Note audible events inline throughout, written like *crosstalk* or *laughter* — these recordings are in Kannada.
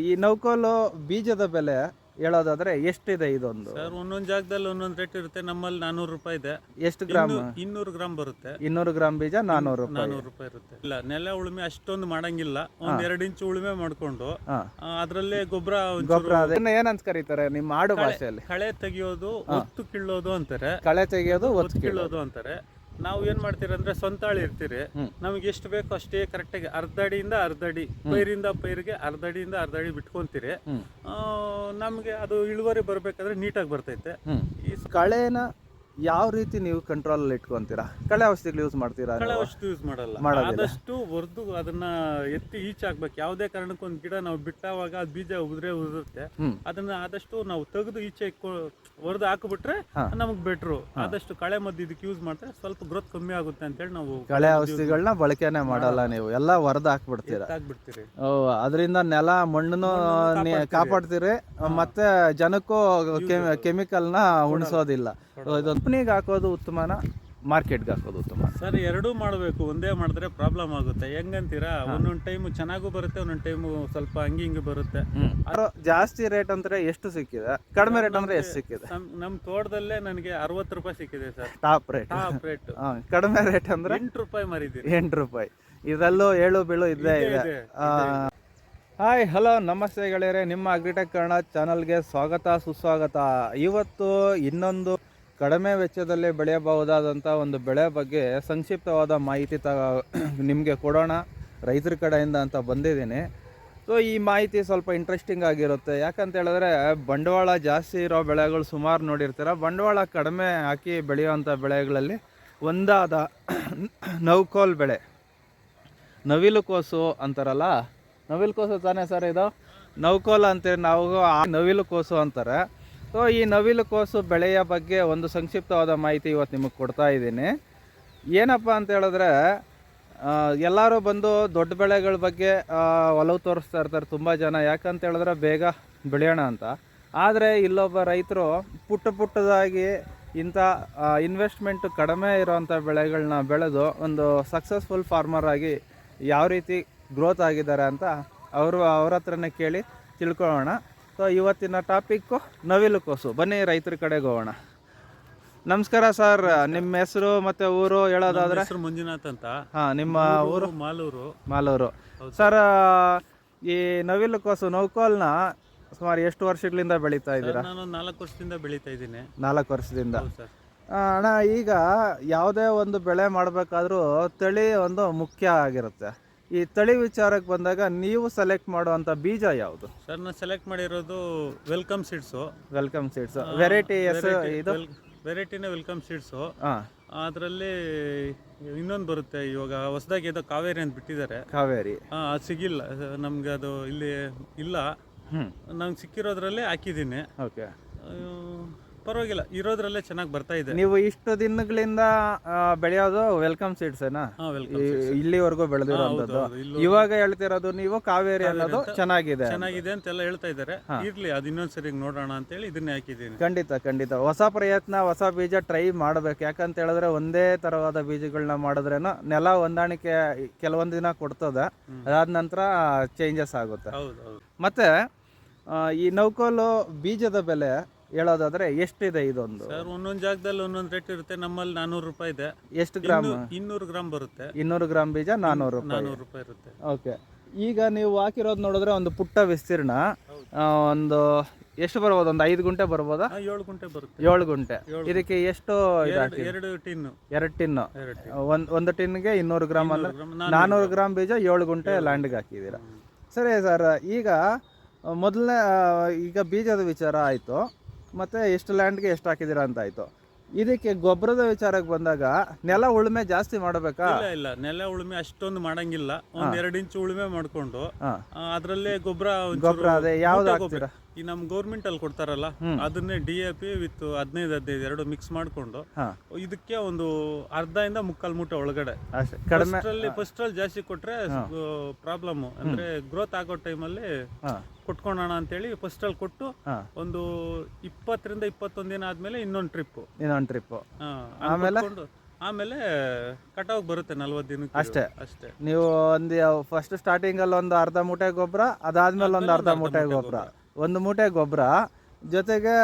ಈ ನೌಕೋಲು ಬೀಜದ ಬೆಲೆ ಹೇಳೋದಾದ್ರೆ ಎಷ್ಟಿದೆ ಇದೊಂದು? ಸರ್ ಒಂದೊಂದು ಜಾಗದಲ್ಲಿ ಒಂದೊಂದು ರೇಟ್ ಇರುತ್ತೆ. ನಮ್ಮಲ್ಲಿ ನಾನೂರು ರೂಪಾಯಿ ಇದೆ. ಎಷ್ಟು ಗ್ರಾಮ್? ಇನ್ನೂ- ಇನ್ನೂರು ಗ್ರಾಮ್ ಬರುತ್ತೆ. ಇನ್ನೂರು ಗ್ರಾಮ್ ಬೀಜ ನಾನೂರು ರೂಪಾಯಿ. ನಾನೂರು ರೂಪಾಯಿ ಇರುತ್ತೆ. ಇಲ್ಲ ನೆಲ ಉಳುಮೆ ಅಷ್ಟೊಂದು ಮಾಡಂಗಿಲ್ಲ. ಒಂದ್ ಎರಡು ಇಂಚು ಉಳುಮೆ ಮಾಡ್ಕೊಂಡು ಅದ್ರಲ್ಲೇ ಗೊಬ್ಬರ ಗೊಬ್ಬರ ಏನಂತ ಕರೀತಾರೆ ನಿಮ್ಮ ಆಡು ಭಾಷೆಯಲ್ಲಿ ಕಳೆ ತೆಗಿಯೋದು ಒತ್ತು ಕೀಳೋದು ಅಂತಾರೆ. ಕಳೆ ತೆಗೆಯೋದು ಒತ್ತು ಕೀಳೋದು ಅಂತಾರೆ. ನಾವು ಏನ್ ಮಾಡ್ತೀರಿ ಅಂದ್ರೆ ಸ್ವಂತ ಆಳು ಇರ್ತೀರಿ. ನಮ್ಗೆ ಎಷ್ಟು ಬೇಕೋ ಅಷ್ಟೇ ಕರೆಕ್ಟಾಗಿ ಅರ್ಧ ಅಡಿಯಿಂದ ಅರ್ಧ ಅಡಿ ಪೈರಿಂದ ಪೈರಿಗೆ ಅರ್ಧ ಅಡಿಯಿಂದ ಅರ್ಧ ಅಡಿ ಬಿಟ್ಕೊಂತೀರಿ ಆ, ನಮ್ಗೆ ಅದು ಇಳುವರಿ ಬರ್ಬೇಕಾದ್ರೆ ನೀಟಾಗಿ ಬರ್ತೈತೆ. ಈ ಕಳೆನ ಯಾವ ರೀತಿ ನೀವು ಕಂಟ್ರೋಲ್ ಇಟ್ಕೊಂತೀರಾ? ಕಳೆ ಔಷಧಿಗಳು ಯೂಸ್ ಮಾಡ್ತೀರಾ ಕಳೆ ಔಷಧಿ ಯೂಸ್ ಮಾಡಲ್ಲ. ಮಾಡೋದಿಲ್ಲ. ಆದಷ್ಟು ಹೊರದು ಅದನ್ನ ಎತ್ತಿ ಈಚ್ ಹಾಕ್ಬೇಕು. ಯಾವುದೇ ಕಾರಣಕ್ಕೂ ಒಂದು ಗಿಡ ನಾವು ಬಿಟ್ಟಾವಾಗ ಅದು ಬೀಜ ಉದ್ರೆ ಉದುರುತ್ತೆ. ಹ್ಮ್. ಅದನ್ನ ಆದಷ್ಟು ನಾವು ತೆಗೆದು ಈಚೆ ಹೊರದು ಹಾಕಿಬಿಟ್ರೆ ನಮಗೆ ಬೆಟ್ರು ಆದಷ್ಟು ಕಳೆ ಮದ್ದು ಇದಕ್ಕೆ ಯೂಸ್ ಮಾಡಿದ್ರೆ ಸ್ವಲ್ಪ ಗ್ರೋತ್ ಕಮ್ಮಿ ಆಗುತ್ತೆ ಅಂತ ಹೇಳಿ ನಾವು ಕಳೆ ಔಷಧಿಗಳನ್ನ ಬಳಕೆನೆ ಮಾಡಲ್ಲ ನೀವು. ಎಲ್ಲ ಹೊರದ್ ಹಾಕ್ಬಿಡ್ತೀರಾ? ಹಾಕ್ಬಿಡ್ತೀರಿ ಓ ಅದರಿಂದ ನೆಲ ಮಣ್ಣನ್ನು ನೀ- ಕಾಪಾಡ್ತೀರಿ. ಮತ್ತೆ ಜನಕ್ಕೂ ಕೆಮಿಕಲ್ನ ಉಣಿಸೋದಿಲ್ಲ. ಇದು ಕಂಪ್ನಿಗೆ ಹಾಕೋದು ಉತ್ತಮನ ಮಾರ್ಕೆಟ್ಗೆ ಹಾಕೋದು ಉತ್ತಮ. ಸರ್ ಎರಡೂ ಮಾಡಬೇಕು ಒಂದೇ ಮಾಡಿದ್ರೆ ಪ್ರಾಬ್ಲಮ್ ಆಗುತ್ತೆ. ಹೆಂಗಂತೀರಾ? ಒಂದೊಂದು ಟೈಮು ಚೆನ್ನಾಗೂ ಬರುತ್ತೆ ಒಂದೊಂದು ಟೈಮು ಸ್ವಲ್ಪ ಹಂಗೆ ಹಿಂಗೆ ಬರುತ್ತೆ. ಜಾಸ್ತಿ ರೇಟ್ ಅಂದ್ರೆ ಎಷ್ಟು ಸಿಕ್ಕಿದೆ? ಕಡಿಮೆ ರೇಟ್ ಅಂದ್ರೆ ಎಷ್ಟು ಸಿಕ್ಕಿದೆ? ನಮ್ ನಮ್ಮ ತೋಟದಲ್ಲೇ ನನಗೆ ಅರವತ್ತು ರೂಪಾಯಿ ಸಿಕ್ಕಿದೆ sir. Top rate top rate ಕಡಿಮೆ ರೇಟ್ ಅಂದ್ರೆ ಎಂಟು ರೂಪಾಯಿ ಮರಿದಿರಿ ಎಂಟು ರೂಪಾಯಿ. ಇದರಲ್ಲೂ ಏಳು ಬೀಳು ಇದ್ದೇ ಇದೆ. ಇದೆ, ಹಾಯ್ ಹಲೋ ನಮಸ್ತೆ ಗೆಳೆಯರೆ. ನಿಮ್ಮ ಅಗ್ರಿಟೆಕ್ ಕನ್ನಡ ಚಾನಲ್ಗೆ ಸ್ವಾಗತ ಸುಸ್ವಾಗತ. ಇವತ್ತು ಇನ್ನೊಂದು ಕಡಿಮೆ ವೆಚ್ಚದಲ್ಲಿ ಬೆಳೆಯಬಹುದಾದಂಥ ಒಂದು ಬೆಳೆ ಬಗ್ಗೆ ಸಂಕ್ಷಿಪ್ತವಾದ ಮಾಹಿತಿ ತ ನಿಮಗೆ ಕೊಡೋಣ ರೈತರ ಕಡೆಯಿಂದ ಅಂತ ಬಂದಿದ್ದೀನಿ. ಸೊ ಈ ಮಾಹಿತಿ ಸ್ವಲ್ಪ ಇಂಟ್ರೆಸ್ಟಿಂಗ್ ಆಗಿರುತ್ತೆ. ಯಾಕಂತ ಹೇಳಿದ್ರೆ, ಬಂಡವಾಳ ಜಾಸ್ತಿ ಇರೋ ಬೆಳೆಗಳು ಸುಮಾರು ನೋಡಿರ್ತೀರ. ಬಂಡವಾಳ ಕಡಿಮೆ ಹಾಕಿ ಬೆಳೆಯುವಂಥ ಬೆಳೆಗಳಲ್ಲಿ ಒಂದಾದ ನೌಕೋಲ್ ಬೆಳೆ. ನವಿಲುಕೋಸು ಅಂತಾರಲ್ಲ? ನವಿಲುಕೋಸು ತಾನೇ ಸರ್ ಇದು? ನೌಕೋಲ್ ಅಂತೇಳಿ ನಾವು. ಆ ನವಿಲು ಕೋಸು ಅಂತಾರೆ. ಸೊ ಈ ನವಿಲು ಕೋಸು ಬೆಳೆಯ ಬಗ್ಗೆ ಒಂದು ಸಂಕ್ಷಿಪ್ತವಾದ ಮಾಹಿತಿ ಇವತ್ತು ನಿಮಗೆ ಕೊಡ್ತಾ ಇದ್ದೀನಿ. ಏನಪ್ಪ ಅಂತ ಹೇಳಿದ್ರೆ ಎಲ್ಲರೂ ಬಂದು ದೊಡ್ಡ ಬೆಳೆಗಳ ಬಗ್ಗೆ ಒಲವು ತೋರಿಸ್ತಾ ಇರ್ತಾರೆ ತುಂಬ ಜನ. ಯಾಕಂತ ಹೇಳಿದ್ರೆ ಬೇಗ ಬೆಳೆಯೋಣ ಅಂತ. ಆದರೆ ಇಲ್ಲೊಬ್ಬ ರೈತರು ಪುಟ್ಟ ಪುಟ್ಟದಾಗಿ ಇಂಥ ಇನ್ವೆಸ್ಟ್ಮೆಂಟ್ ಕಡಿಮೆ ಇರೋವಂಥ ಬೆಳೆಗಳನ್ನ ಬೆಳೆದು ಒಂದು ಸಕ್ಸಸ್ಫುಲ್ ಫಾರ್ಮರ್ ಆಗಿ ಯಾವ ರೀತಿ ಗ್ರೋತ್ ಆಗಿದ್ದಾರೆ ಅಂತ ಅವರು ಅವ್ರ ಹತ್ರನೇ ಕೇಳಿ ತಿಳ್ಕೊಳ್ಳೋಣ. ಸೊ ಇವತ್ತಿನ ಟಾಪಿಕ್ಕು ನವಿಲು ಕೋಸು. ಬನ್ನಿ ರೈತರ ಕಡೆಗೆ ಹೋಗೋಣ. ನಮಸ್ಕಾರ ಸರ್ ನಿಮ್ಮ ಹೆಸರು ಮತ್ತೆ ಊರು ಹೇಳೋದಾದ್ರೆ? ಹೆಸರು ಮಂಜುನಾಥ್ ಅಂತ. ಹಾ ನಿಮ್ಮ ಊರು ಮಾಲೂರು. ಮಾಲೂರು. ಸರ್ ಈ ನವಿಲು ಕೋಸು ನೌಕೋಲ್ನ ಸುಮಾರು ಎಷ್ಟು ವರ್ಷಗಳಿಂದ ಬೆಳೀತಾ ಇದ್ದೀರಾ? ನಾನು ನಾಲ್ಕು ವರ್ಷದಿಂದ ಬೆಳೀತಾ ಇದ್ದೀನಿ. ನಾಲ್ಕು ವರ್ಷದಿಂದ. ಅಣ್ಣ ಈಗ ಯಾವುದೇ ಒಂದು ಬೆಳೆ ಮಾಡಬೇಕಾದ್ರೂ ತಳಿ ಒಂದು ಮುಖ್ಯ ಆಗಿರುತ್ತೆ. ಈ ತಳಿ ವಿಚಾರಕ್ಕೆ ಬಂದಾಗ ನೀವು ಸೆಲೆಕ್ಟ್ ಮಾಡುವಂಥ ಬೀಜ ಯಾವುದು? ಸರ್ ನಾನು ಸೆಲೆಕ್ಟ್ ಮಾಡಿರೋದು welcome seeds welcome seeds variety ಇದು? ವೆರೈಟಿನೇ ವೆಲ್ಕಮ್ ಸೀಡ್ಸು ಹಾಂ. ಅದರಲ್ಲಿ ಇನ್ನೊಂದು ಬರುತ್ತೆ ಇವಾಗ ಹೊಸದಾಗಿ ಇದು ಕಾವೇರಿ ಅಂತ ಬಿಟ್ಟಿದ್ದಾರೆ. ಕಾವೇರಿ. ಹಾಂ ಅದು ಸಿಗಿಲ್ಲ. ನಮ್ಗೆ ಅದು ಇಲ್ಲಿ ಇಲ್ಲ. ಹ್ಞೂ ನಂಗೆ ಸಿಕ್ಕಿರೋದ್ರಲ್ಲೇ ಹಾಕಿದ್ದೀನಿ. ಓಕೆ ಪರವಾಗಿಲ್ಲ ಇರೋದ್ರಲ್ಲೇ ಚೆನ್ನಾಗಿ ಬರ್ತಾ ಇದೆ. ನೀವು ಇಷ್ಟು ದಿನಗಳಿಂದ ಆ, ಬೆಳೆಯೋದು ವೆಲ್ಕಮ್ ಸೀಡ್ಸೇನಾ ಹಾಂ ವೆಲ್ಕಮ್ ಇಲ್ಲಿವರೆಗೂ ಬೆಳೆದಿರೋಂಥದ್ದು ಇವಾಗ ಹೇಳ್ತಿರೋದು ನೀವು ಕಾವೇರಿ ಅನ್ನೋದು ಚೆನ್ನಾಗಿದೆ ಚೆನ್ನಾಗಿದೆ ಅಂತೆಲ್ಲ ಹೇಳ್ತಾ ಇದ್ದಾರೆ. ಇರ್ಲಿ ಅದು ಇನ್ನೊಂದ್ಸರಿ ನೋಡೋಣ ಅಂತ ಹೇಳಿ ಇದನ್ನೇ ಹಾಕಿದ್ದೀನಿ. ಖಂಡಿತ ಖಂಡಿತ. ಹೊಸ ಪ್ರಯತ್ನ ಹೊಸ ಬೀಜ ಟ್ರೈ ಮಾಡ್ಬೇಕು. ಯಾಕಂತ ಹೇಳಿದ್ರೆ ಒಂದೇ ತರವಾದ ಬೀಜಗಳನ್ನ ಮಾಡಿದ್ರೇನು ನೆಲ ಹೊಂದಾಣಿಕೆ ಕೆಲವೊಂದು ದಿನ ಕೊಡ್ತದ. ಅದಾದ ನಂತರ ಚೇಂಜಸ್ ಆಗುತ್ತೆ. ಹೌದು ಹೌದು. ಮತ್ತೆ ಆ, ಈ ನೌಕೋಲು ಬೀಜದ ಬೆಲೆ ಹೇಳೋದಾದ್ರೆ ಎಷ್ಟಿದೆ ಇದೊಂದು? ಸರ್ ಒಂದೊಂದು ಜಾಗದಲ್ಲಿ ಒಂದೊಂದು ರೇಟ್ ಇರುತ್ತೆ. ನಮ್ಮಲ್ಲಿ ನಾನೂರು ರೂಪಾಯಿ ಇದೆ. ಎಷ್ಟು ಗ್ರಾಮ್? ಇನ್ನೂ- ಇನ್ನೂರು ಗ್ರಾಮ್ ಬರುತ್ತೆ. ಇನ್ನೂರು ಗ್ರಾಮ್ ಬೀಜ ನಾನ್ನೂರು ರೂಪಾಯಿ. ನಾನೂರು ರೂಪಾಯಿ ಇರುತ್ತೆ. ಓಕೆ. ಈಗ ನೀವು ಹಾಕಿರೋದು ನೋಡಿದ್ರೆ ಒಂದು ಪುಟ್ಟ ವಿಸ್ತೀರ್ಣ ಆ, ಒಂದು ಎಷ್ಟು ಬರ್ಬೋದು? ಒಂದು ಐದು ಗುಂಟೆ ಬರ್ಬೋದಾ? ಏಳು ಗುಂಟೆ ಬರುತ್ತೆ. ಏಳು ಗುಂಟೆ. ಇದಕ್ಕೆ ಎಷ್ಟು ಇದು ಎರಡು ಎರಡು ಟಿನ್ನು. ಎರಡು ಟಿನ್ನು. ಎರಡು ಟಿನ್ ಒಂದು ಒಂದು ಟಿನ್ಗೆ ಇನ್ನೂರು ಗ್ರಾಮ್ ಅಂದ್ರೆ ಗ್ರಾಮ್. ನಾನ್ನೂರು ಗ್ರಾಮ್. ಬೀಜ ಏಳು ಗುಂಟೆ ಲ್ಯಾಂಡ್ಗೆ ಹಾಕಿದ್ದೀರಾ. ಸರಿ ಸರ್ ಈಗ ಮೊದಲನೇ ಈಗ ಬೀಜದ ವಿಚಾರ ಆಯಿತು. ಮತ್ತು ಎಷ್ಟು ಲ್ಯಾಂಡ್ಗೆ ಎಷ್ಟು ಹಾಕಿದ್ದೀರಾ ಅಂತ ಆಯಿತು. ಇದಕ್ಕೆ ಗೊಬ್ಬರದ ವಿಚಾರಕ್ಕೆ ಬಂದಾಗ ನೆಲ ಉಳುಮೆ ಜಾಸ್ತಿ ಮಾಡಬೇಕಾ? ಇಲ್ಲ ಇಲ್ಲ. ನೆಲ ಉಳುಮೆ ಅಷ್ಟೊಂದು ಮಾಡಂಗಿಲ್ಲ. ಒಂದ್ ಎರಡು ಇಂಚು ಉಳುಮೆ ಮಾಡ್ಕೊಂಡು ಅದರಲ್ಲೇ ಗೊಬ್ಬರ ಗೊಬ್ಬರ ಅದೇ ಯಾವ್ದು ಹಾಕ್ತೀರಾ? ಈ ನಮ್ ಗೌರ್ಮೆಂಟ್ ಅಲ್ಲಿ ಕೊಡ್ತಾರಲ್ಲ ಅದನ್ನೇ ಡಿ ಎ ಪಿ ವಿತ್ ಹದಿನೈದು ಹದಿನೈದು ಎರಡು ಮಿಕ್ಸ್ ಮಾಡ್ಕೊಂಡು ಇದಕ್ಕೆ ಒಂದು ಅರ್ಧ ಇಂದ ಮುಕ್ಕಾಲ್ ಮೂಟೆ ಒಳಗಡೆ. ಕಡಿಮೆ ಫಸ್ಟ್ ಅಲ್ಲಿ ಫಸ್ಟ್ ಅಲ್ಲಿ ಜಾಸ್ತಿ ಕೊಟ್ರೆ ಪ್ರಾಬ್ಲಮ್ ಅಂದ್ರೆ ಗ್ರೋತ್ ಆಗೋ ಟೈಮಲ್ಲಿ ಹಾಂ. ಕೊಟ್ಕೊಳ್ಳೋಣ ಅಂತೇಳಿ ಫಸ್ಟ್ ಅಲ್ಲಿ ಕೊಟ್ಟು ಒಂದು ಇಪ್ಪತ್ತರಿಂದ ಇಪ್ಪತ್ತೊಂದು ದಿನ ಆದ್ಮೇಲೆ ಇನ್ನೊಂದು ಟ್ರಿಪ್ ಇನ್ನೊಂದು ಟ್ರಿಪ್ ಆಮೇಲೆ? ಆಮೇಲೆ ಕಟಾವ್ ಬರುತ್ತೆ ನಲ್ವತ್ತು ದಿನಕ್ಕೆ. ಅಷ್ಟೇ. ಅಷ್ಟೇ. ನೀವು ಒಂದು ಫಸ್ಟ್ ಸ್ಟಾರ್ಟಿಂಗ್ ಅಲ್ಲಿ ಒಂದು ಅರ್ಧ ಮೂಟೆ ಗೊಬ್ಬರ ಅದಾದ್ಮೇಲೆ ಒಂದು ಅರ್ಧ ಮೂಟೆ ಗೊಬ್ಬರ. ಒಂದು ಮೂಟೆ ಗೊಬ್ಬರ ಜೊತೆಗೆ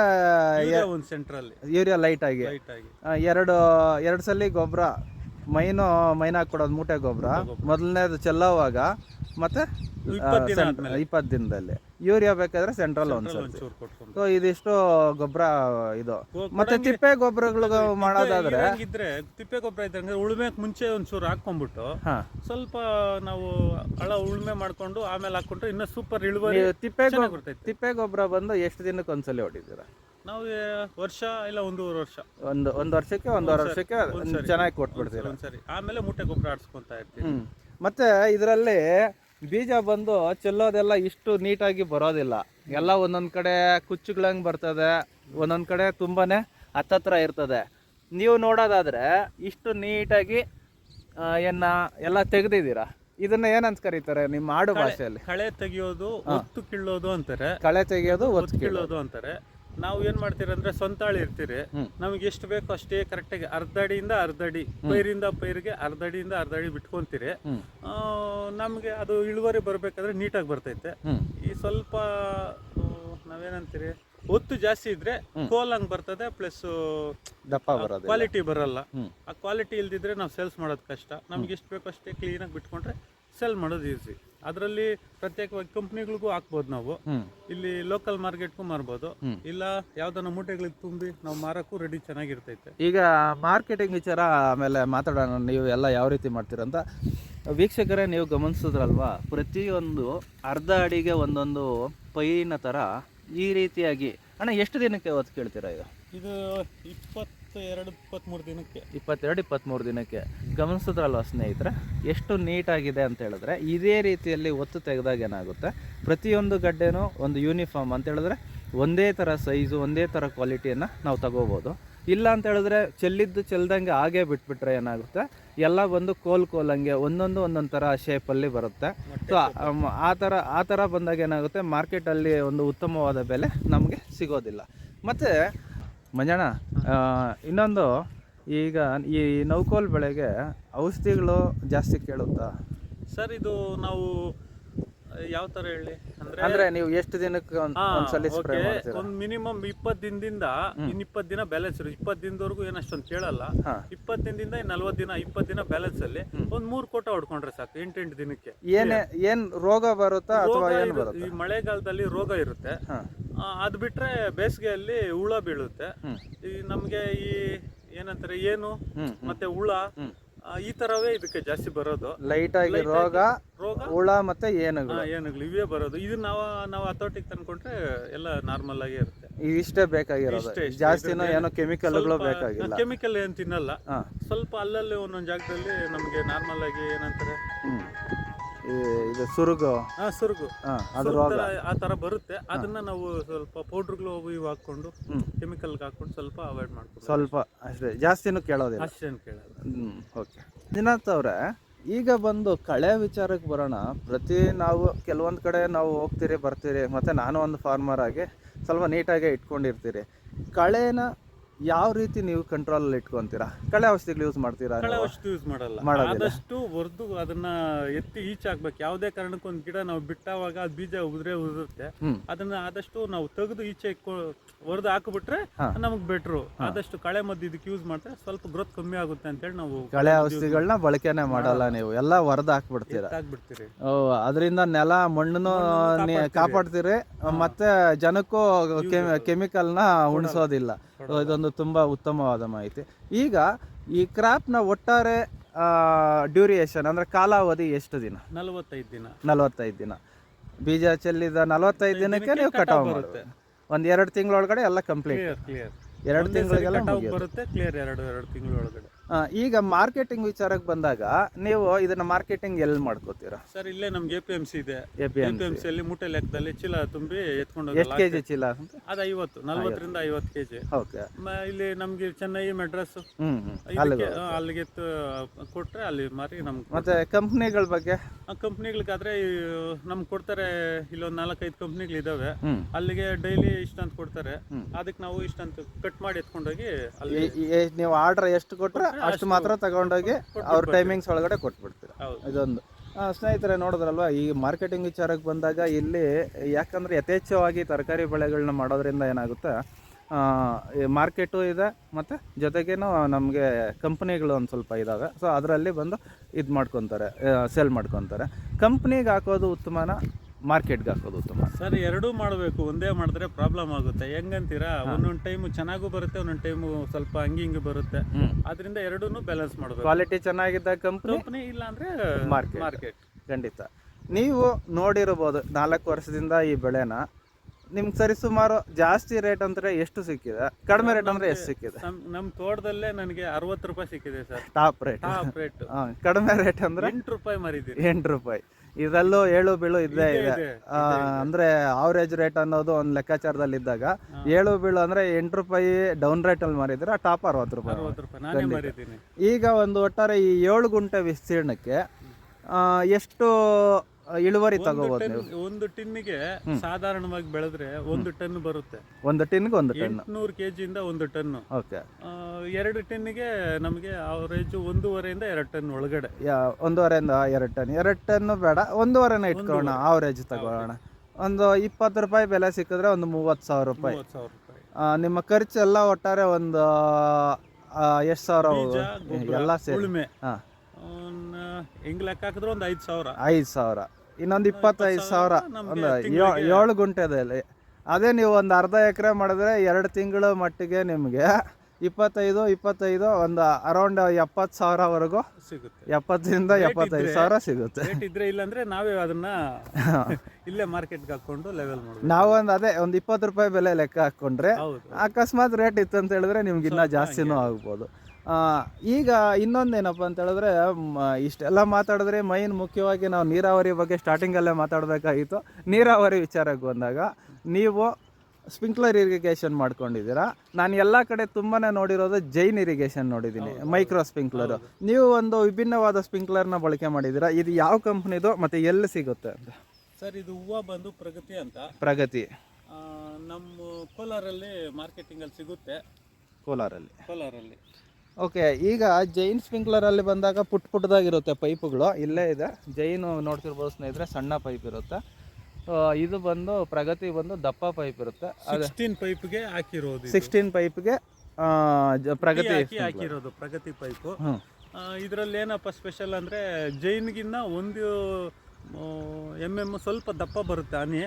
ಯೂರಿಯಾ ಒಂದು ಸೆಂಟ್ರಲ್ಲಿ ಯೂರಿಯಾ ಲೈಟ್ ಆಗಿ. ಎರಡು ಎರಡು ಸಲ ಗೊಬ್ಬರ ಮೈನು ಮೈನ್ ಹಾಕ್ಕೊಡೋದು ಮೂಟೆ ಗೊಬ್ಬರ. ಮೊದಲನೇದು ಚೆಲ್ಲೋವಾಗ ಮತ್ತೆ ಇಪ್ಪತ್ತು ದಿನದಲ್ಲಿ. ಯೂರಿಯಾ ಬೇಕಾದ್ರೆ ಸೆಂಟ್ರಲ್ ಒಂದ್ ಸಲ ಸೊ ಇದಿಷ್ಟು ಗೊಬ್ಬರ ಇದು. ಮತ್ತೆ ತಿಪ್ಪೆ ಗೊಬ್ಬರಗಳು ಮಾಡೋದಾದ್ರೆ ಇದ್ರೆ ತಿಪ್ಪೆ ಗೊಬ್ಬರ ಇದ್ರೆ ಉಳುಮೆ ಮುಂಚೆ ಒಂಚೂರು ಹಾಕೊಂಡ್ಬಿಟ್ಟು ಸ್ವಲ್ಪ ನಾವು ಹಳ ಉಳುಮೆ ಮಾಡ್ಕೊಂಡು ಆಮೇಲೆ ಹಾಕೊಂಡ್ರೆ ಇನ್ನೂ ಸೂಪರ್ ಇಳುವರಿ ತಿಪ್ಪೆ ತಿಪ್ಪೆ ಗೊಬ್ಬರ ಬಂದು ಎಷ್ಟು ದಿನಕ್ಕೆ ಒಂದ್ಸಲಿ ಹೊಡಿದಿರ ನಾವು ವರ್ಷ ಇಲ್ಲ ಒಂದೂವರೆ ವರ್ಷ. ಒಂದು ಒಂದು ವರ್ಷಕ್ಕೆ ಒಂದೂವರೆ ವರ್ಷಕ್ಕೆ. ಚೆನ್ನಾಗಿ ಕೊಟ್ಬಿಡ್ತೀರಾ? ಒಂದ್ಸರಿ ಆಮೇಲೆ ಮುಟ್ಟೆ ಗೊಬ್ಬರ ಆಡ್ಸ್ಕೊಂತ ಇರ್ತೀವಿ. ಮತ್ತೆ ಇದರಲ್ಲಿ ಬೀಜ ಬಂದು ಚೆಲ್ಲೋದೆಲ್ಲ ಇಷ್ಟು ನೀಟಾಗಿ ಬರೋದಿಲ್ಲ. ಎಲ್ಲ ಒಂದೊಂದು ಕಡೆ ಕುಚ್ಚುಗಳಂಗೆ ಬರ್ತದೆ ಒಂದೊಂದು ಕಡೆ ತುಂಬಾ ಹತ್ತತ್ರ ಇರ್ತದೆ. ನೀವು ನೋಡೋದಾದರೆ ಇಷ್ಟು ನೀಟಾಗಿ ಎನ್ನ ಏನ ಎಲ್ಲ ತೆಗೆದಿದ್ದೀರಾ? ಇದನ್ನ ಏನಂತ ಕರೀತಾರೆ ನಿಮ್ಮ ಆಡು ಭಾಷೆಯಲ್ಲಿ ಕಳೆ ತೆಗೆಯೋದು ಒತ್ತು ಕೀಳೋದು ಅಂತಾರೆ. ಕಳೆ ತೆಗೆಯೋದು ಒತ್ತು ಕೀಳೋದು ಅಂತಾರೆ. ನಾವು ಏನ್ ಮಾಡ್ತೀರಿ ಅಂದ್ರೆ ಸ್ವಂತ ಆಳು ಇರ್ತೀರಿ. ನಮ್ಗೆ ಎಷ್ಟು ಬೇಕೋ ಅಷ್ಟೇ ಕರೆಕ್ಟಾಗಿ ಅರ್ಧ ಅಡಿಯಿಂದ ಅರ್ಧ ಅಡಿ ಪೈರಿಂದ ಪೈರಿಗೆ ಅರ್ಧ ಅಡಿಯಿಂದ ಅರ್ಧ ಅಡಿ ಬಿಟ್ಕೊಂತೀರಿ ನಮ್ಗೆ ಅದು ಇಳುವರಿ ಬರ್ಬೇಕಾದ್ರೆ ನೀಟಾಗಿ ಬರ್ತೈತೆ. ಈ ಸ್ವಲ್ಪ ನಾವೇನಂತೀರಿ ಒತ್ತು ಜಾಸ್ತಿ ಇದ್ರೆ ಕೋಲಂಗ್ ಬರ್ತದೆ ಪ್ಲಸ್ ದಪ್ಪ ಬರೋದು ಕ್ವಾಲಿಟಿ ಬರಲ್ಲ. ಆ ಕ್ವಾಲಿಟಿ ಇಲ್ದಿದ್ರೆ ನಾವು ಸೇಲ್ಸ್ ಮಾಡೋದು ಕಷ್ಟ. ನಮ್ಗೆ ಎಷ್ಟು ಬೇಕೋ ಅಷ್ಟೇ ಕ್ಲೀನಾಗಿ ಬಿಟ್ಕೊಂಡ್ರೆ ಸೆಲ್ ಮಾಡೋದು ಈಸಿ ಅದರಲ್ಲಿ ಪ್ರತ್ಯೇಕವಾಗಿ ಕಂಪ್ನಿಗಳಿಗೂ ಹಾಕ್ಬೋದು ನಾವು. ಇಲ್ಲಿ ಲೋಕಲ್ ಮಾರ್ಕೆಟ್ಗೂ ಮಾರ್ಬೋದು. ಇಲ್ಲ ಯಾವ್ದನ್ನ ಮೂಟೆಗಳಿಗೆ ತುಂಬಿ ನಾವು ಮಾರಕ್ಕೂ ರೆಡಿ ಚೆನ್ನಾಗಿರ್ತೈತೆ. ಈಗ ಮಾರ್ಕೆಟಿಂಗ್ ವಿಚಾರ ಆಮೇಲೆ ಮಾತಾಡೋಣ ನೀವು ಎಲ್ಲ ಯಾವ ರೀತಿ ಮಾಡ್ತೀರಂತ ವೀಕ್ಷಕರೇ ನೀವು ಗಮನಿಸಿದ್ರಲ್ವಾ? ಪ್ರತಿಯೊಂದು ಅರ್ಧ ಅಡಿಗೆ ಒಂದೊಂದು ಪೈನ ಥರ ಈ ರೀತಿಯಾಗಿ. ಅಣ್ಣ ಎಷ್ಟು ದಿನಕ್ಕೆ ಹೊತ್ತು ಕೇಳ್ತೀರಾ ಇದು ಇದು ಇಪ್ಪತ್ತು ಎರಡು ಇಪ್ಪತ್ತ್ಮೂರು ದಿನಕ್ಕೆ. ಇಪ್ಪತ್ತೆರಡು, ಇಪ್ಪತ್ತ್ಮೂರು ದಿನಕ್ಕೆ. ಗಮನಿಸಿದ್ರಲ್ವ ಸ್ನೇಹಿತರೆ? ಎಷ್ಟು ನೀಟಾಗಿದೆ ಅಂತ ಹೇಳಿದ್ರೆ, ಇದೇ ರೀತಿಯಲ್ಲಿ ಒತ್ತು ತೆಗೆದಾಗ ಏನಾಗುತ್ತೆ? ಪ್ರತಿಯೊಂದು ಗಡ್ಡೆನೂ ಒಂದು ಯೂನಿಫಾರ್ಮ್ ಅಂತ ಹೇಳಿದ್ರೆ, ಒಂದೇ ಥರ ಸೈಜು, ಒಂದೇ ಥರ ಕ್ವಾಲಿಟಿಯನ್ನು ನಾವು ತಗೋಬೋದು. ಇಲ್ಲ ಅಂತ ಹೇಳಿದ್ರೆ, ಚೆಲ್ಲಿದ್ದು ಚೆಲ್ದಂಗೆ ಹಾಗೆ ಬಿಟ್ಬಿಟ್ರೆ ಏನಾಗುತ್ತೆ? ಎಲ್ಲ ಬಂದು ಕೋಲ್ ಕೋಲಂಗೆ ಒಂದೊಂದು ಒಂದೊಂದು ಥರ ಶೇಪಲ್ಲಿ ಬರುತ್ತೆ. ಸೊ ಆ ಥರ ಆ ಥರ ಬಂದಾಗ ಏನಾಗುತ್ತೆ? ಮಾರ್ಕೆಟಲ್ಲಿ ಒಂದು ಉತ್ತಮವಾದ ಬೆಲೆ ನಮಗೆ ಸಿಗೋದಿಲ್ಲ. ಮತ್ತು ಮಂಜಣ್ಣ ಇನ್ನೊಂದು ಈಗ ಈ ನೌಕೋಲ್ ಬೆಳೆಗೆ ಔಷಧಿಗಳು ಜಾಸ್ತಿ ಕೇಳುತ್ತಾ? ಸರ್ ಇದು ನಾವು ಯಾವ ತರ ಹೇಳಿ? ಅಂದ್ರೆ ಅಂದ್ರೆ ನೀವು ಎಷ್ಟು ದಿನಕ್ಕೆ ಒಂದ್- ಹಾ, ಒಂದ್ಸಲಿ ಸ್ಪ್ರೇ. ಮಾಡ್ತೀರಾ? ಒಂದ್ ಮಿನಿಮಮ್ ಇಪ್ಪತ್ತು ದಿನದಿಂದ ಇನ್ ಇಪ್ಪತ್ತು ದಿನ ಬ್ಯಾಲೆನ್ಸ್ ಇರು ಇಪ್ಪತ್ತು ದಿನದವರೆಗೂ ಏನು ಅಷ್ಟೊಂದು ಕೇಳಲ್ಲ. ಹಾ. ಇಪ್ಪತ್ತು ದಿನದಿಂದ ನಲ್ವತ್ತು ದಿನ ಇಪ್ಪತ್ತು ದಿನ ಬ್ಯಾಲೆನ್ಸ್ ಅಲ್ಲಿ ಒಂದ್ ಮೂರ್ ಕೋಟ ಹೊಡ್ಕೊಂಡ್ರೆ ಸಾಕು ಎಂಟೆಂಟು ದಿನಕ್ಕೆ. ಏನೇ ಏನ್ ರೋಗ ಬರುತ್ತಾ ಅಥವಾ ರೋಗ ಏನ್ ಇರು- ಬರುತ್ತಾ? ಈ ಮಳೆಗಾಲದಲ್ಲಿ ರೋಗ ಇರುತ್ತೆ. ಹಾ. ಅದ್ ಬಿಟ್ರೆ ಬೇಸಿಗೆಯಲ್ಲಿ ಹುಳ ಬೀಳುತ್ತೆ. ಈ ನಮ್ಗೆ ಈ ಏನಂತಾರೆ ಏನು ಮತ್ತೆ ಹುಳ ಈ ತರವೇ ಇದಕ್ಕೆ ಜಾಸ್ತಿ ಬರೋದು. ಲೈಟ್ ಆಗಿ ರೋಗ ರೋಗ ಹುಳ ಮತ್ತೆ ಏನುಗಳು? ಏನುಗಳು ಇವೇ ಬರೋದು. ಇದು ನಾವು ನಾವು ಹತೋಟಿಗೆ ತಂದ್ಕೊಂಡ್ರೆ ಎಲ್ಲ ನಾರ್ಮಲ್ ಆಗಿ ಇರುತ್ತೆ. ಇಷ್ಟೇ ಬೇಕಾಗಿರೋದು. ಜಾಸ್ತಿ. ಜಾಸ್ತಿನೂ ಏನೋ ಕೆಮಿಕಲ್ಗಳು ಬೇಕಾಗಿಲ್ಲ. ಕೆಮಿಕಲ್ ಏನು ತಿನ್ನಲ್ಲ. ಸ್ವಲ್ಪ ಅಲ್ಲಲ್ಲಿ ಒಂದೊಂದು ಜಾಗದಲ್ಲಿ ನಮಗೆ ನಾರ್ಮಲ್ ಆಗಿ ಏನಂತಾರೆ ಈ ಇದು ಸುರುಗು. ಆ ಸುರುಗು. ಹಾ ಅದು ರೋಗ ತರ ಆ ತರ ಬರುತ್ತೆ. ಅದನ್ನ ನಾವು ಸ್ವಲ್ಪ ಪೌಡ್ರ್ಗಳು ಅವು ಇವು ಹಾಕೊಂಡು ಹ್ಮ್. ಕೆಮಿಕಲ್ ಹಾಕೊಂಡು ಸ್ವಲ್ಪ ಅವಾಯ್ಡ್ ಮಾಡ್ಕೊಂಡು ಸ್ವಲ್ಪ ಅಷ್ಟೇ. ಜಾಸ್ತಿನೂ ಕೇಳೋದಿಲ್ಲ. ಅಷ್ಟೇನು ಕೇಳಲ್ಲ ಹ್ಮ್ ಓಕೆ ದಿನಾಥ್ ಅವರೇ ಈಗ ಬಂದು ಕಳೆ ವಿಚಾರಕ್ಕೆ ಬರೋಣ. ಪ್ರತಿ ನಾವು ಕೆಲವೊಂದು ಕಡೆ ನಾವು ಹೋಗ್ತೀರಿ ಬರ್ತೀರಿ ಮತ್ತು ನಾನು ಒಂದು ಫಾರ್ಮರ್ ಆಗಿ ಸ್ವಲ್ಪ ನೀಟಾಗಿ ಇಟ್ಕೊಂಡಿರ್ತೀರಿ. ಕಳೆನ ಯಾವ ರೀತಿ ನೀವು ಕಂಟ್ರೋಲ್ ಅಲ್ಲಿ ಇಟ್ಕೊಂತೀರಾ? ಕಳೆ ಔಷಧಿಗಳು ಯೂಸ್ ಮಾಡ್ತೀರಾ ಕಳೆ ಔಷಧಿ ಯೂಸ್ ಮಾಡಲ್ಲ. ಮಾಡೋದಿಲ್ಲ. ಆದಷ್ಟು ಹೊರದು ಅದನ್ನ ಎತ್ತಿ ಈಚೆ ಹಾಕ್ಬೇಕು. ಯಾವುದೇ ಕಾರಣಕ್ಕೂ ಒಂದು ಗಿಡ ನಾವು ಬಿಟ್ಟಾವಾಗ ಅದು ಬೀಜ ಉದುರೇ ಉದುರುತ್ತೆ. ಅದನ್ನ ಆದಷ್ಟು ನಾವು ತೆಗೆದು ಈಚೆ ಹೊರದು ಹಾಕಿಬಿಟ್ರೆ. ನಮಗೆ ಬೆಟ್ರು ಆದಷ್ಟು ಕಳೆ ಮದ್ದು ಇದಕ್ಕೆ ಯೂಸ್ ಮಾಡಿದ್ರೆ ಸ್ವಲ್ಪ ಗ್ರೋತ್ ಕಮ್ಮಿ ಆಗುತ್ತೆ ಅಂತ ಹೇಳಿ ನಾವು ಕಳೆ ಔಷಧಿಗಳನ್ನ ಬಳಕೆನೆ ಮಾಡಲ್ಲ ನೀವು. ಎಲ್ಲ ಹೊರದು ಹಾಕ್ಬಿಡ್ತೀರಾ? ಹಾಕ್ಬಿಡ್ತೀರಿ. ಓ ಅದರಿಂದ ನೆಲ ಮಣ್ಣನ್ನು ಕಾಪಾಡ್ತೀರಿ. ಮತ್ತೆ ಜನಕ್ಕೂ ಕೆಮಿಕಲ್ನ ಉಣಿಸೋದಿಲ್ಲ. ಇದೊಂದು ತುಂಬಾ ಉತ್ತಮವಾದ ಮಾಹಿತಿ. ಈಗ ಈ ಕ್ರಾಪ್ನ ಒಟ್ಟಾರೆ ಡ್ಯೂರಿಯೇಷನ್ ಅಂದ್ರೆ ಕಾಲಾವಧಿ ಎಷ್ಟು ದಿನ? ನಲವತ್ತೈದು ದಿನ. ನಲವತ್ತೈದು ದಿನ. ಬೀಜ ಚೆಲ್ಲಿದ ನಲವತ್ತೈದು ದಿನಕ್ಕೆ ನೀವು ಕಟಾವು ಬರುತ್ತೆ. ಮಾಡುತ್ತೆ ಒಂದು ಎರಡು ತಿಂಗಳೊಳಗಡೆ ಎಲ್ಲ ಕಂಪ್ಲೀಟ್ ಕ್ಲಿಯರ್ ಎರಡು ತಿಂಗಳಿಗೆಲ್ಲ ಬರುತ್ತೆ ಕ್ಲಿಯರ್ ಎರಡು ಎರಡು ತಿಂಗಳ ಒಳಗಡೆ ಆ, ಈಗ ಮಾರ್ಕೆಟಿಂಗ್ ವಿಚಾರಕ್ಕೆ ಬಂದಾಗ ನೀವು ಇದನ್ನ ಮಾರ್ಕೆಟಿಂಗ್ ಎಲ್ಲಿ ಮಾಡ್ಕೋತೀರಾ? ಸರ್ ಇಲ್ಲೇ ನಮ್ಗೆ ಎ ಪಿ ಎಂ ಸಿ ಇದೆ. A P M P M C ಅಲ್ಲಿ ಮೂಟೆ ಲೆಕ್ಕದಲ್ಲಿ ಚೀಲ ತುಂಬಿ ಎತ್ಕೊಂಡು ಎಷ್ಟು ಕೆ ಜಿ ಚೀಲ ಅದು ಐವತ್ತು ನಲ್ವತ್ತರಿಂದ ಐವತ್ತು. K G okay. ಇಲ್ಲಿ ನಮ್ಗೆ ಚೆನ್ನೈ ಮೆಡ್ರಾಸ್. ಅಲ್ಲಿಗೆ ಕೊಟ್ರೆ ಅಲ್ಲಿ ಮಾರಿ ನಮ್ಗೆ ಮತ್ತೆ ಕಂಪ್ನಿಗಳ ಬಗ್ಗೆ? ಆ ಕಂಪ್ನಿಗಳಿಗಾದ್ರೆ ನಮ್ಗೆ ಕೊಡ್ತಾರೆ ಇಲ್ಲೊಂದು ನಾಲ್ಕೈದು ಕಂಪ್ನಿಗಳು ಇದಾವೆ ಅಲ್ಲಿಗೆ ಡೈಲಿ ಇಷ್ಟಂತ ಕೊಡ್ತಾರೆ. ಅದಕ್ಕೆ ನಾವು ಇಷ್ಟಂತ ಕಟ್ ಮಾಡಿ ಎತ್ಕೊಂಡೋಗಿ ಅಲ್ಲಿ ನೀವು ಆರ್ಡರ್ ಎಷ್ಟು ಕೊಟ್ರೆ? ಅಷ್ಟು ಮಾತ್ರ ತಗೊಂಡೋಗಿ ಅವ್ರ ಟೈಮಿಂಗ್ಸ್ ಒಳಗಡೆ ಕೊಟ್ಬಿಡ್ತೀರ ಇದೊಂದು. ಸ್ನೇಹಿತರೆ ನೋಡಿದ್ರಲ್ವ ಈ ಮಾರ್ಕೆಟಿಂಗ್ ವಿಚಾರಕ್ಕೆ ಬಂದಾಗ ಇಲ್ಲಿ ಯಾಕಂದರೆ ಯಥೇಚ್ಛವಾಗಿ ತರಕಾರಿ ಬೆಳೆಗಳನ್ನ ಮಾಡೋದ್ರಿಂದ ಏನಾಗುತ್ತೆ ಮಾರ್ಕೆಟು ಇದೆ ಮತ್ತು ಜೊತೆಗೇನು ನಮಗೆ ಕಂಪ್ನಿಗಳು ಒಂದು ಸ್ವಲ್ಪ ಇದ್ದಾವೆ ಸೊ ಅದರಲ್ಲಿ ಬಂದು ಇದು ಮಾಡ್ಕೊತಾರೆ ಸೇಲ್ ಮಾಡ್ಕೊತಾರೆ. ಕಂಪ್ನಿಗೆ ಹಾಕೋದು ಉತ್ತಮನ? ಮಾರ್ಕೆಟ್ಗೆ ಹಾಕೋದು ಉತ್ತಮ. ಸರ್ ಎರಡೂ ಮಾಡಬೇಕು ಒಂದೇ ಮಾಡಿದ್ರೆ ಪ್ರಾಬ್ಲಮ್ ಆಗುತ್ತೆ. ಹೆಂಗಂತೀರಾ? ಒಂದೊಂದು ಟೈಮು ಚೆನ್ನಾಗೂ ಬರುತ್ತೆ ಒಂದೊಂದು ಟೈಮು ಸ್ವಲ್ಪ ಹಂಗೆ ಹಿಂಗೆ ಬರುತ್ತೆ. ಅದರಿಂದ ಎರಡೂ ಬ್ಯಾಲೆನ್ಸ್ ಮಾಡಬೇಕು. ಕ್ವಾಲಿಟಿ ಚೆನ್ನಾಗಿದ್ದ ಕಂಪ್ನಿ ಕಂಪ್ನಿ ಇಲ್ಲ ಅಂದ್ರೆ Market. ಮಾರ್ಕೆಟ್ ಖಂಡಿತ. ನೀವು ನೋಡಿರ್ಬೋದು ನಾಲ್ಕು ವರ್ಷದಿಂದ ಈ ಬೆಳೆನ ನಿಮ್ಗೆ ಸರಿಸುಮಾರು ಜಾಸ್ತಿ ರೇಟ್ ಅಂದ್ರೆ ಎಷ್ಟು ಸಿಕ್ಕಿದೆ? ಕಡಿಮೆ ರೇಟ್ ಅಂದ್ರೆ ಎಷ್ಟು ಸಿಕ್ಕಿದೆ? ನಮ್ಮ ತೋಟದಲ್ಲೇ ನನಗೆ ಅರವತ್ತು ರೂಪಾಯಿ ಸಿಕ್ಕಿದೆ sir. Top rate top rate ಕಡಿಮೆ ರೇಟ್ ಅಂದ್ರೆ? ಎಂಟು ರೂಪಾಯಿ ಮರಿದೀವಿ ಎಂಟು ರೂಪಾಯಿ. ಇದರಲ್ಲೂ ಏಳು ಬೀಳು ಇದ್ದೇ ಇದೆ. ಆ, ಅಂದ್ರೆ ಆವರೇಜ್ ರೇಟ್ ಅನ್ನೋದು ಒಂದು ಲೆಕ್ಕಾಚಾರದಲ್ಲಿ ಇದ್ದಾಗ ಏಳು ಬೀಳು ಅಂದ್ರೆ ಎಂಟು ರೂಪಾಯಿ ಡೌನ್ ರೇಟ್ ಅಲ್ಲಿ ಮಾರಿದ್ರೆ ಟಾಪ್ ಅರವತ್ತು ರೂಪಾಯಿ. ಅರವತ್ತು ರೂಪಾಯಿ. ನಾನೇ ಮರಿದ್ದೀನಿ. ಈಗ ಒಂದು ಒಟ್ಟಾರೆ ಈ ಏಳು ಗುಂಟೆ ವಿಸ್ತೀರ್ಣಕ್ಕೆ ಆ, ಎಷ್ಟು ಇಳುವರಿ ತಗೋಬಹುದು ನೀವು. ಒಂದು ಟಿನ್ನಿಗೆ ಸಾಧಾರಣವಾಗಿ ಬೆಳೆದ್ರೆ ಒಂದು ಟನ್ ಬರುತ್ತೆ. ಒಂದು ಟಿನ್ಗೆ ಒಂದು ಟನ್. ಎಂಟ್ನೂರು ಕೆಜಿಯಿಂದ ಒಂದು ಟನ್. ಓಕೆ. ಎರಡು ಟಿನ್ಗೆ ನಮಗೆ ಅವರೇಜ್ ಒಂದೂವರೆಯಿಂದ ಎರಡು ಟನ್ ಒಳಗಡೆ. ಒಂದೂವರೆಯಿಂದ ಎರಡು ಟನ್. ಎರಡು ಟನ್ ಬೇಡ ಒಂದೂವರೆನ ಇಟ್ಕೊಳ್ಳೋಣ ಆವರೇಜ್ ತಗೊಳ್ಳೋಣ. ಒಂದು ಇಪ್ಪತ್ತು ರೂಪಾಯಿ ಬೆಲೆ ಸಿಕ್ಕಿದ್ರೆ ಒಂದು ಮೂವತ್ತು ಸಾವಿರ ರೂಪಾಯಿ. ನಿಮ್ಮ ಖರ್ಚೆಲ್ಲ ಒಟ್ಟಾರೆ ಒಂದು ಎಷ್ಟು ಸಾವಿರ ಎಲ್ಲ ಸೇರಿ. ಹಾಂ. ಹೆಂಗ್ ಲೆಕ್ಕ ಹಾಕಿದ್ರೆ ಒಂದು ಐದು ಸಾವಿರ. ಐದು ಸಾವಿರ. ಇನ್ನೊಂದು ಇಪ್ಪತ್ತೈದು ಸಾವಿರ ಒಂದು ಏಳು ಗುಂಟೆದಲ್ಲಿ ಅದೇ ನೀವು ಒಂದು ಅರ್ಧ ಎಕರೆ ಮಾಡಿದ್ರೆ ಎರಡು ತಿಂಗಳ ಮಟ್ಟಿಗೆ ನಿಮಗೆ ಇಪ್ಪತ್ತೈದು ಇಪ್ಪತ್ತೈದು ಒಂದು ಅರೌಂಡ್ ಎಪ್ಪತ್ತು ಸಾವಿರವರೆಗೂ ಸಿಗುತ್ತೆ. ಎಪ್ಪತ್ತರಿಂದ ಎಪ್ಪತ್ತೈದು ಸಾವಿರ ಸಿಗುತ್ತೆ. ಇದ್ರೆ ಇಲ್ಲಾಂದ್ರೆ ನಾವೇ ಅದನ್ನ *laughs* ಇಲ್ಲೇ ಮಾರ್ಕೆಟ್ಗೆ ಹಾಕೊಂಡು ಲೆವೆಲ್ ನಾವು ನಾವೊಂದು ಅದೇ ಒಂದು ಇಪ್ಪತ್ತು ರೂಪಾಯಿ ಬೆಲೆ ಲೆಕ್ಕ ಹಾಕ್ಕೊಂಡ್ರೆ ಹೌದು. ಅಕಸ್ಮಾತ್ ರೇಟ್ ಇತ್ತು ಅಂತ ಹೇಳಿದ್ರೆ ನಿಮ್ಗೆ ಇನ್ನೂ ಜಾಸ್ತಿನೂ ಆಗ್ಬೋದು. ಈಗ ಇನ್ನೊಂದೇನಪ್ಪ ಅಂತ ಹೇಳಿದ್ರೆ ಇಷ್ಟೆಲ್ಲ ಮಾತಾಡಿದ್ರೆ ಮೈನ್ ಮುಖ್ಯವಾಗಿ ನಾವು ನೀರಾವರಿ ಬಗ್ಗೆ ಸ್ಟಾರ್ಟಿಂಗಲ್ಲೇ ಮಾತಾಡಬೇಕಾಗಿತ್ತು. ನೀರಾವರಿ ವಿಚಾರಕ್ಕೆ ಬಂದಾಗ ನೀವು ಸ್ಪ್ರಿಂಕ್ಲರ್ ಇರಿಗೇಷನ್ ಮಾಡ್ಕೊಂಡಿದ್ದೀರಾ. ನಾನು ಎಲ್ಲ ಕಡೆ ತುಂಬಾ ನೋಡಿರೋದು ಜೈನ್ ಇರಿಗೇಷನ್ ನೋಡಿದ್ದೀನಿ ಮೈಕ್ರೋ ಸ್ಪ್ರಿಂಕ್ಲರ್ ನೀವು ಒಂದು ವಿಭಿನ್ನವಾದ ಸ್ಪ್ರಿಂಕ್ಲರ್ನ ಬಳಕೆ ಮಾಡಿದ್ದೀರಾ. ಇದು ಯಾವ ಕಂಪ್ನಿದು ಮತ್ತು ಎಲ್ಲಿ ಸಿಗುತ್ತೆ ಅಂತ? ಸರ್ ಇದು ಹೂವು ಬಂದು ಪ್ರಗತಿ ಅಂತ. ಪ್ರಗತಿ. ನಮ್ಮ ಕೋಲಾರಲ್ಲಿ ಮಾರ್ಕೆಟಿಂಗಲ್ಲಿ ಸಿಗುತ್ತೆ. ಕೋಲಾರಲ್ಲಿ. ಕೋಲಾರಲ್ಲಿ. ಓಕೆ ಈಗ ಜೈನ್ ಸ್ಪ್ರಿಂಕ್ಲರಲ್ಲಿ ಬಂದಾಗ ಪುಟ್ ಪುಟ್ಟದಾಗಿರುತ್ತೆ ಪೈಪ್ಗಳು. ಇಲ್ಲೇ ಇದೆ. ಜೈನು ನೋಡ್ತಿರ್ಬೋದು ಸ್ನೇಹಿತರೆ ಸಣ್ಣ ಪೈಪ್ ಇರುತ್ತೆ. ಇದು ಬಂದು ಪ್ರಗತಿ ಬಂದು ದಪ್ಪ ಪೈಪ್ ಇರುತ್ತೆ. ಸಿಕ್ಸ್ಟೀನ್ ಪೈಪ್ಗೆ ಹಾಕಿರೋದು. ಸಿಕ್ಸ್ಟೀನ್ ಪೈಪ್ಗೆ ಪ್ರಗತಿ ಹಾಕಿ ಹಾಕಿರೋದು ಪ್ರಗತಿ ಪೈಪು ಇದರಲ್ಲಿ ಏನಪ್ಪ ಸ್ಪೆಷಲ್ ಅಂದ್ರೆ ಜೈನ್ಗಿನ್ನ ಒಂದು ಎಂ ಎಂ ಸ್ವಲ್ಪ ದಪ್ಪ ಬರುತ್ತೆ ಹನಿ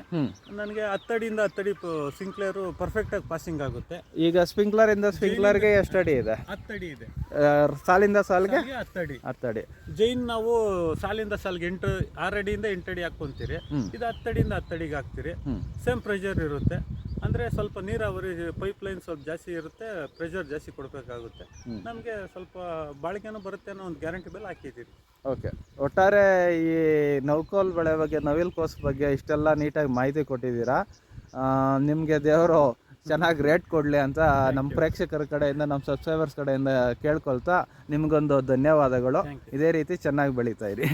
ನನಗೆ ಹತ್ತಡಿಯಿಂದ ಹತ್ತಡಿ ಪರ್ಫೆಕ್ಟ್ ಆಗಿ ಪಾಸಿಂಗ್ ಆಗುತ್ತೆ. ಈಗ ಸ್ಪ್ರಿಂಕ್ಲರಿಂದ ಸ್ಪ್ರಿಂಕ್ಲರ್ಗೆ ಎಷ್ಟು ಅಡಿ ಇದೆ? ಹತ್ತಡಿ ಇದೆ. ಸಾಲಿಂದ ಸಾಲಿಗೆ? ಹತ್ತಡಿ. ಹತ್ತಡಿ. ಜೈನ್ ನಾವು ಸಾಲಿಂದ ಸಾಲಿಗೆ ಎಂಟು ಆರಡಿಯಿಂದ ಎಂಟು ಅಡಿ ಹಾಕ್ಕೊಂತೀರಿ. ಹ್ಮ್. ಇದು ಹತ್ತಡಿಯಿಂದ ಹತ್ತಡಿಗೆ ಹಾಕ್ತೀರಿ. ಸೇಮ್ ಪ್ರೆಷರ್ ಇರುತ್ತೆ. ಅಂದರೆ ಸ್ವಲ್ಪ ನೀರಾವರಿ ಪೈಪ್ ಲೈನ್ ಸ್ವಲ್ಪ ಜಾಸ್ತಿ ಇರುತ್ತೆ ಪ್ರೆಷರ್ ಜಾಸ್ತಿ ಕೊಡಬೇಕಾಗುತ್ತೆ. ನಮಗೆ ಸ್ವಲ್ಪ ಬಾಳಿಕೆನೂ ಬರುತ್ತೆ ಅನ್ನೋ ಒಂದು ಗ್ಯಾರಂಟಿ ಮೇಲೆ ಹಾಕಿದ್ದೀವಿ. ಓಕೆ ಒಟ್ಟಾರೆ ಈ ನೌಕೋಲ್ ಬೆಳೆ ಬಗ್ಗೆ ನವಿಲ್ ಕೋಸ್ ಬಗ್ಗೆ ಇಷ್ಟೆಲ್ಲ ನೀಟಾಗಿ ಮಾಹಿತಿ ಕೊಟ್ಟಿದ್ದೀರಾ. ನಿಮಗೆ ದೇವರು ಚೆನ್ನಾಗಿ ರೇಟ್ ಕೊಡಲಿ ಅಂತ ನಮ್ಮ ಪ್ರೇಕ್ಷಕರ ಕಡೆಯಿಂದ ನಮ್ಮ ಸಬ್ಸ್ಕ್ರೈಬರ್ಸ್ ಕಡೆಯಿಂದ ಕೇಳ್ಕೊಳ್ತಾ ನಿಮಗೊಂದು ಧನ್ಯವಾದಗಳು. ಇದೇ ರೀತಿ ಚೆನ್ನಾಗಿ ಬೆಳೀತಾ ಇರಿ.